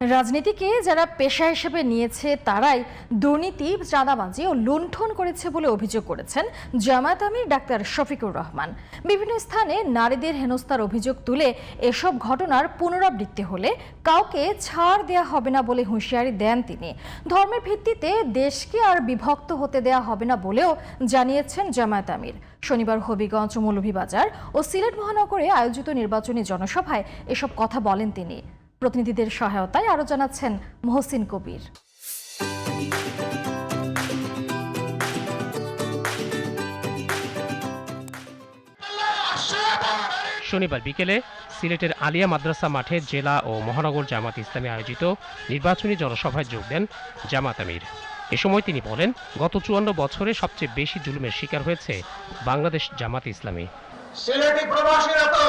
রাজনীতিকে যারা পেশা হিসেবে নিয়েছে, তারাই দুর্নীতি, চাঁদাবাজি ও লুণ্ঠন করেছে বলে অভিযোগ করেছেন জামায়াত আমির ডাক্তার শফিকুর রহমান। বিভিন্ন স্থানে নারীদের হেনস্থার অভিযোগ তুলে এসব ঘটনার পুনরাবৃত্তি হলে কাউকে ছাড় দেয়া হবে না বলে হুঁশিয়ারি দেন তিনি। ধর্মের ভিত্তিতে দেশকে আর বিভক্ত হতে দেয়া হবে না বলেও জানিয়েছেন জামায়াত আমির। শনিবার হবিগঞ্জ মৌলভীবাজার ও সিলেট মহানগরে আয়োজিত নির্বাচনী জনসভায় এসব কথা বলেন তিনি। প্রতিনিধিদের সহায়তায় আরও জানাচ্ছেন মহসিন কবির। শনিবার বিকেলে সিলেটের আলিয়া মাদ্রাসা মাঠে জেলা ও মহানগর জামাত ইসলামী আয়োজিত নির্বাচনী জনসভায় যোগ দেন জামাত আমির। এ সময় তিনি বলেন গত চুয়ান্ন বছরে সবচেয়ে বেশি জুলুমের শিকার হয়েছে বাংলাদেশ জামাত ইসলামী। সিলেটি প্রবাসীরা তো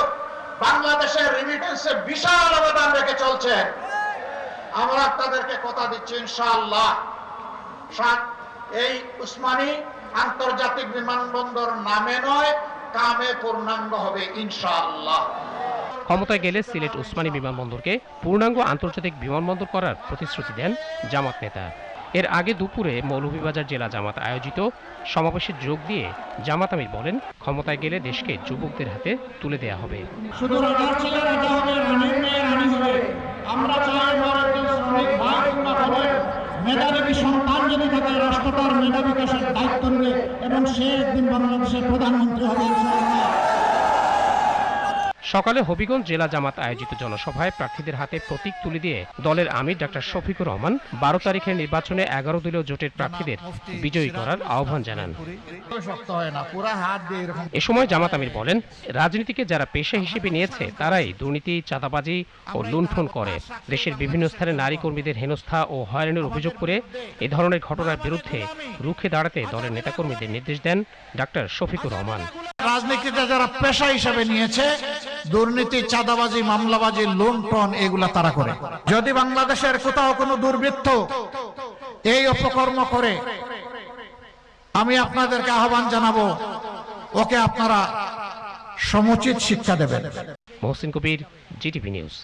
বাংলাদেশের রিমিটেন্সে বিশাল অবদান রেখে চলছে। আমরা তাদেরকে কথা দিচ্ছি, ইনশাআল্লাহ। এই উসমানী আন্তর্জাতিক বিমানবন্দর নামে নয়, কামে পূর্ণাঙ্গ হবে, ইনশাআল্লাহ। ক্ষমতায় গেলে সিলেট উসমানী বিমানবন্দরকে পূর্ণাঙ্গ আন্তর্জাতিক বিমানবন্দর করার প্রতিশ্রুতি দেন জামাত নেতা। এর আগে দুপুরে মৌলভীবাজার জেলা জামাত আয়োজিত সমাবেশে যোগ দিয়ে জামাত আমির বলেন, ক্ষমতায় গেলে দেশকে যুবকদের হাতে তুলে দেয়া হবে। মেধাবী সন্তান যদি থাকে, রাষ্ট্র তার মেধা বিকাশের দায়িত্ব নেবে এবং সে একদিন বাংলাদেশের প্রধানমন্ত্রী হবে। সকালে হবিগঞ্জ জেলা জামাত আয়োজিত জনসভায় প্রার্থীদের হাতে প্রতীক তুলে দিয়ে দলের আমির ডাক্তার শফিকুর রহমান বারো তারিখের নির্বাচনে এগারো দলীয় জোটের প্রার্থীদের বিজয়ী করার আহ্বান জানান। এ সময় জামাত আমির বলেন, রাজনীতিকে যারা পেশা হিসেবে নিয়েছে, তারাই দুর্নীতি, চাঁদাবাজি ও লুণ্ঠন করে। দেশের বিভিন্ন স্থানে নারী কর্মীদের হেনস্থা ও হয়রানির অভিযোগ করে এ ধরনের ঘটনার বিরুদ্ধে রুখে দাঁড়াতে দলের নেতাকর্মীদের নির্দেশ দেন ডাক্তার শফিকুর রহমান। রাজনীতিতে যারা পেশা হিসেবে নিয়েছে দুর্নীতি চাঁদাবাজি মামলাবাজি লোন টন এগুলা তারা করে। যদি বাংলাদেশের কোথাও কোনো দুর্বৃত্ত এই অপকর্ম করে আমি আপনাদেরকে আহ্বান জানাব ওকে আপনারা সমুচিত শিক্ষা দেবেন। Mohsin Kabir GTV news.